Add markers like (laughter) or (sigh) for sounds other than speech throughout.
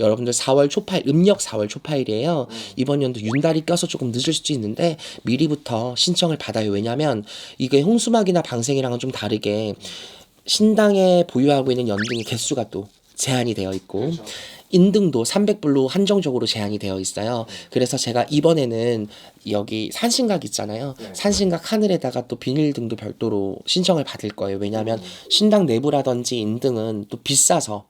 여러분들 4월 초파일 음력 4월 초파일이에요. 이번 연도 윤달이 껴서 조금 늦을 수도 있는데 미리부터 신청을 받아요. 왜냐면 이게 홍수막이나 방생이랑은 좀 다르게 신당에 보유하고 있는 연등의 개수가 또 제한이 되어 있고 인등도 300불로 한정적으로 제한이 되어 있어요. 그래서 제가 이번에는 여기 산신각 있잖아요. 네. 산신각 하늘에다가 또 비닐등도 별도로 신청을 받을 거예요. 왜냐하면 신당 내부라든지 인등은 또 비싸서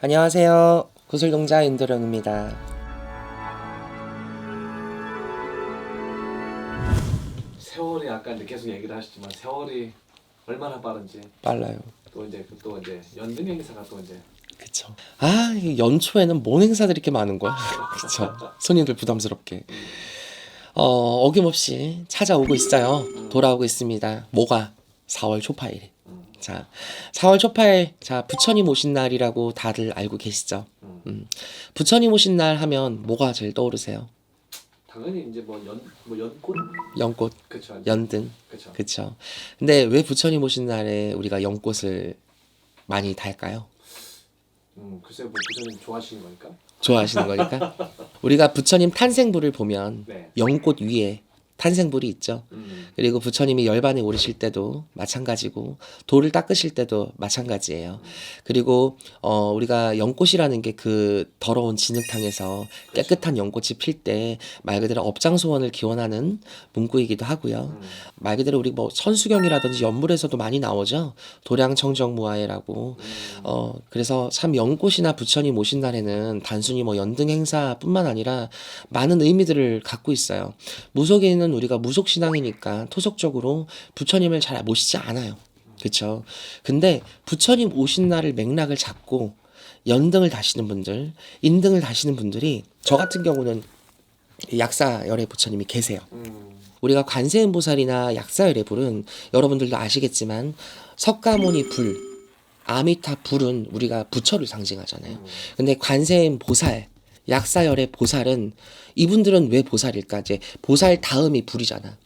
안녕하세요. 구슬동자 윤도령입니다. 세월이 아까 이제 계속 얘기를 하셨지만 세월이 얼마나 빠른지 빨라요. 또 이제 그 또 이제 연등 행사가 또 이제 그쵸. 아, 이게 연초에는 뭔 행사들이 이렇게 많은 거야? (laughs) 그쵸. 손님들 부담스럽게. 어, 어김없이 찾아오고 있어요. 돌아오고 있습니다. 뭐가? 4월 초파일. 자, 4월 초파일. 자, 부처님 오신 날이라고 다들 알고 계시죠? 음. 부처님 오신 날 하면 뭐가 제일 떠오르세요? 당연히 이제 뭐 연 뭐 연꽃 연꽃, 그쵸 연등. 그쵸 그쵸. 근데 왜 부처님 오신 날에 우리가 연꽃을 많이 달까요? 음 글쎄 뭐 부처님 좋아하시는 거니까 좋아하시는 거니까. (laughs) 우리가 부처님 탄생부를 보면 네 연꽃 위에 탄생불이 있죠. 음, 그리고 부처님이 열반에 오르실 때도 마찬가지고 돌을 닦으실 때도 마찬가지예요. 그리고 어 우리가 연꽃이라는 게 그 더러운 진흙탕에서 깨끗한 연꽃이 필 때 말 그대로 업장 소원을 기원하는 문구이기도 하고요. 음, 말 그대로 우리 뭐 선수경이라든지 연물에서도 많이 나오죠. 도량청정무화회라고. 음, 어 그래서 참 연꽃이나 부처님 오신 날에는 단순히 뭐 연등 행사뿐만 아니라 많은 의미들을 갖고 있어요. 무속에는 우리가 무속 신앙이니까 토속적으로 부처님을 잘 모시지 않아요. 그렇죠. 근데 부처님 오신 날을 맥락을 잡고 연등을 다시는 분들, 인등을 다시는 분들이 저 같은 경우는 약사열의 부처님이 계세요. 음, 우리가 관세음보살이나 약사열애불은 여러분들도 아시겠지만 석가모니 불, 아미타 불은 우리가 부처를 상징하잖아요. 음. 근데 관세음 보살, 약사열의 보살은 이분들은 왜 보살일까? 이제 보살 다음이 불이잖아.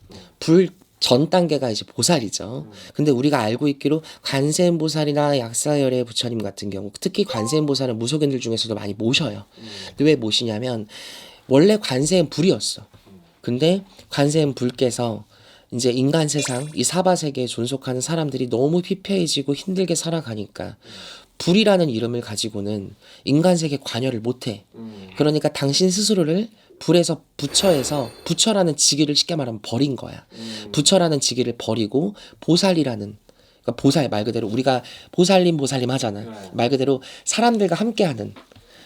불 전 단계가 이제 보살이죠. 근데 우리가 알고 있기로 관세음 보살이나 약사열의 부처님 같은 경우, 특히 관세음 보살은 무속인들 중에서도 많이 모셔요. 근데 왜 모시냐면 원래 관세음 불이었어. 근데 관세음 불께서 이제 인간 세상 이 사바 세계에 존속하는 사람들이 너무 피폐해지고 힘들게 살아가니까 불이라는 이름을 가지고는 인간 세계 관여를 못해. 음, 그러니까 당신 스스로를 불에서 부처에서 부처라는 직위를 쉽게 말하면 버린 거야. 음, 부처라는 직위를 버리고 보살이라는 그러니까 보살 말 그대로 우리가 보살님 보살님 하잖아. 네. 말 그대로 사람들과 함께하는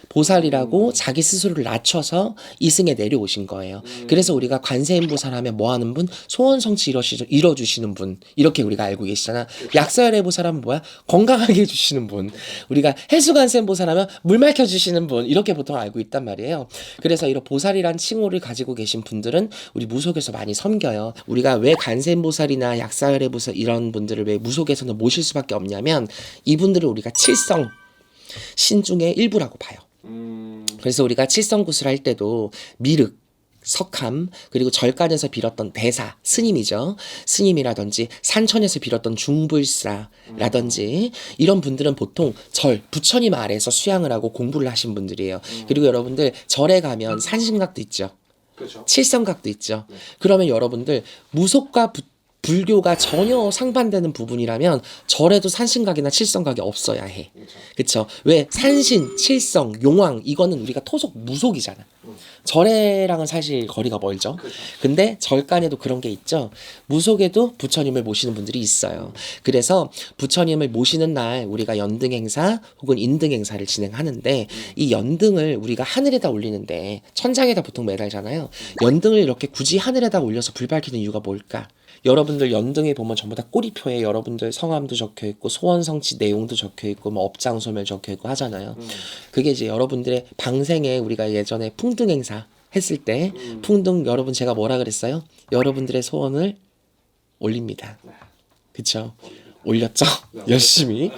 보살이라고 자기 스스로를 낮춰서 이승에 내려오신 거예요. 그래서 우리가 관세음 보살하면 뭐 하는 분? 소원 성취 이뤄시, 이뤄주시는 분. 이렇게 우리가 알고 계시잖아. 약사열의 보살하면 뭐야? 건강하게 해 주시는 분. 우리가 해수관세음 보살하면 물 맑혀 주시는 분. 이렇게 보통 알고 있단 말이에요. 그래서 이런 보살이란 칭호를 가지고 계신 분들은 우리 무속에서 많이 섬겨요. 우리가 왜 간세음 보살이나 약사열의 보살 이런 분들을 왜 무속에서는 모실 수밖에 없냐면 이분들을 우리가 칠성 신 중의 일부라고 봐요. 음, 그래서 우리가 칠성구슬 할 때도 미륵, 석함, 그리고 절간에서 빌었던 대사, 스님이죠. 스님이라든지 산천에서 빌었던 중불사라든지 이런 분들은 보통 절, 부처님 아래에서 수양을 하고 공부를 하신 분들이에요. 그리고 여러분들 절에 가면 산신각도 있죠. 그렇죠 칠성각도 있죠. 그러면 여러분들 무속과 부- 불교가 전혀 상반되는 부분이라면 절에도 산신각이나 칠성각이 없어야 해. 그렇죠? 왜 산신, 칠성, 용왕 이거는 우리가 토속 무속이잖아. 절에랑은 사실 거리가 멀죠. 근데 절간에도 그런 게 있죠. 무속에도 부처님을 모시는 분들이 있어요. 그래서 부처님을 모시는 날 우리가 연등 행사 혹은 인등 행사를 진행하는데 이 연등을 우리가 하늘에다 올리는데 천장에다 보통 매달잖아요. 연등을 이렇게 굳이 하늘에다 올려서 불 밝히는 이유가 뭘까? 여러분들 연등에 보면 전부 다 꼬리표에 여러분들 성함도 적혀 있고 소원 성취 내용도 적혀 있고 뭐 업장 소멸 적혀 있고 하잖아요. 음, 그게 이제 여러분들의 방생에 우리가 예전에 풍등 행사 했을 때 음. 풍등 여러분 제가 뭐라 그랬어요? 여러분들의 소원을 올립니다. 네. 그쵸? 올렸죠? 열심히.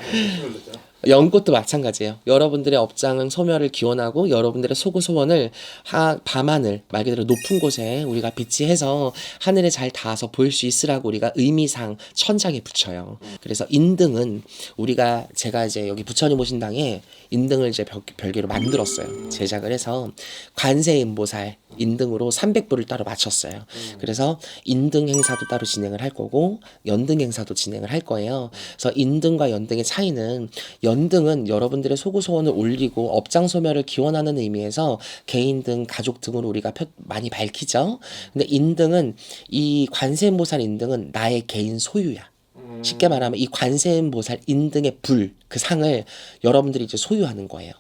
연꽃도 마찬가지예요. 여러분들의 업장은 소멸을 기원하고 여러분들의 소구 소원을 하, 밤하늘 말 그대로 높은 곳에 우리가 비치해서 하늘에 잘 닿아서 보일 수 있으라고 우리가 의미상 천장에 붙여요. 그래서 인등은 우리가 제가 이제 여기 부처님 오신 당에 인등을 이제 별, 별개로 만들었어요. 제작을 해서 관세음보살 인등으로 300불을 따로 맞췄어요. 그래서 인등 행사도 따로 진행을 할 거고 연등 행사도 진행을 할 거예요. 그래서 인등과 연등의 차이는 연등은 여러분들의 소구 소원을 올리고 업장 소멸을 기원하는 의미에서 개인 등 가족 등으로 우리가 표- 많이 밝히죠. 근데 인등은 이 관세음보살 인등은 나의 개인 소유야. 쉽게 말하면 이 관세음보살 인등의 불, 그 상을 여러분들이 이제 소유하는 거예요.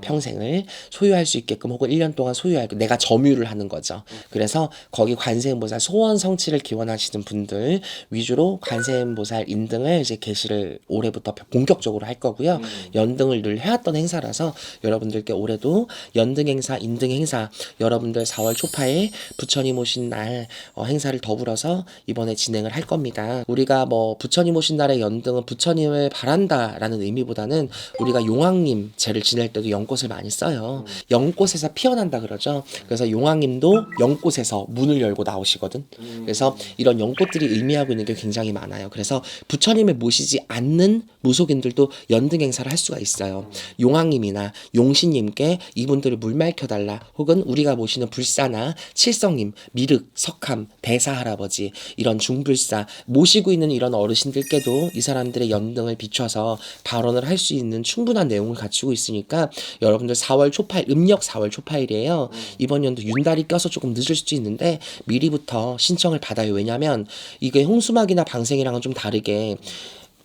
평생을 소유할 수 있게끔 혹은 1년 동안 소유할 내가 점유를 하는 거죠. 그래서 거기 관세음보살 소원 성취를 기원하시는 분들 위주로 관세음보살 인등을 이제 개시를 올해부터 본격적으로 할 거고요. 연등을 늘 해왔던 행사라서 여러분들께 올해도 연등 행사, 인등 행사 여러분들 4월 초파에 부처님 오신 날 어, 행사를 더불어서 이번에 진행을 할 겁니다. 우리가 뭐 부처님 오신 날의 연등은 부처님을 바란다라는 의미 보다는 우리가 용왕님 제를 지낼 때도 연꽃을 많이 써요. 연꽃에서 피어난다 그러죠. 그래서 용왕님도 연꽃에서 문을 열고 나오시거든. 그래서 이런 연꽃들이 의미하고 있는 게 굉장히 많아요. 그래서 부처님을 모시지 않는 무속인들도 연등 행사를 할 수가 있어요. 용왕님이나 용신님께 이분들을 물 맑혀 달라 혹은 우리가 모시는 불사나 칠성님, 미륵, 석함, 대사 할아버지 이런 중불사 모시고 있는 이런 어르신들께도 이 사람들의 연등을 비춰서 발언을 할 수 있는 충분한 내용을 갖추고 있으니까 여러분들 4월 초파일 음력 4월 초파일이에요. 이번 연도 윤달이 껴서 조금 늦을 수도 있는데 미리부터 신청을 받아요. 왜냐면 이게 홍수막이나 방생이랑은 좀 다르게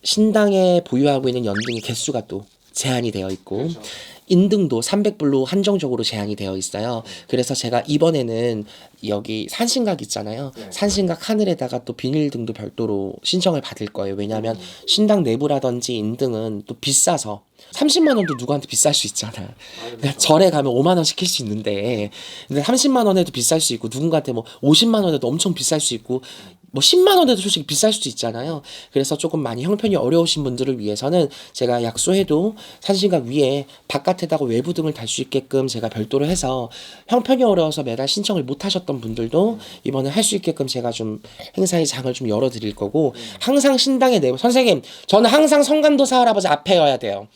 신당에 보유하고 있는 연등의 개수가 또 제한이 되어 있고 인등도 300불로 한정적으로 제한이 되어 있어요. 그래서 제가 이번에는 여기 산신각 있잖아요. 산신각 하늘에다가 또 비닐등도 별도로 신청을 받을 거예요. 왜냐하면 신당 내부라든지 인등은 또 비싸서 30만 원도 누구한테 비쌀 수 있잖아. 그러니까 절에 가면 5만 원 시킬 수 있는데 근데 30만 원에도 비쌀 수 있고 누군가한테 뭐 50만 원에도 엄청 비쌀 수 있고 뭐 10만 원에도 솔직히 비쌀 수도 있잖아요. 그래서 조금 많이 형편이 어려우신 분들을 위해서는 제가 약소해도 산신각 위에 바깥에다가 외부 등을 달 수 있게끔 제가 별도로 해서 형편이 어려워서 매달 신청을 못 하셨던 분들도 이번에 할 수 있게끔 제가 좀 행사의 장을 좀 열어 드릴 거고 항상 신당에 내부 선생님 저는 항상 성간도사 할아버지 앞에여야 돼요.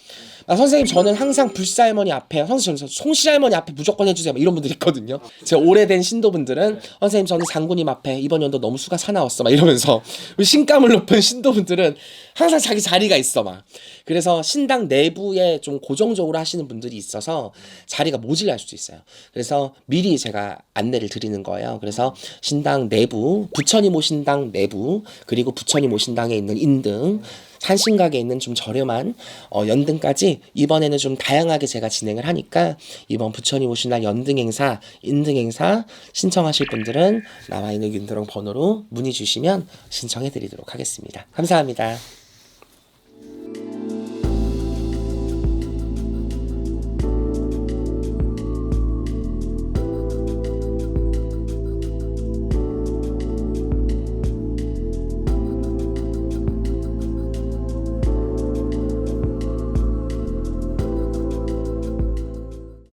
아, 선생님 저는 항상 불사 할머니 앞에 선생님 저는 송씨 할머니 앞에 무조건 해주세요. 막 이런 분들 있거든요. 제가 오래된 신도분들은 선생님 저는 장군님 앞에 이번 연도 너무 수가 사나웠어. 막 이러면서 (laughs) 신감을 높은 신도분들은 항상 자기 자리가 있어 막. 그래서 신당 내부에 좀 고정적으로 하시는 분들이 있어서 자리가 모질랄 수도 있어요. 그래서 미리 제가 안내를 드리는 거예요. 그래서 신당 내부 부처님 오신당 내부 그리고 부처님 오신당에 있는 인등 산신각에 있는 좀 저렴한 어, 연등까지 이번에는 좀 다양하게 제가 진행을 하니까 이번 부처님 오신 날 연등 행사, 인등 행사 신청하실 분들은 나와 있는 윤드렁 번호로 문의 주시면 신청해 드리도록 하겠습니다. 감사합니다.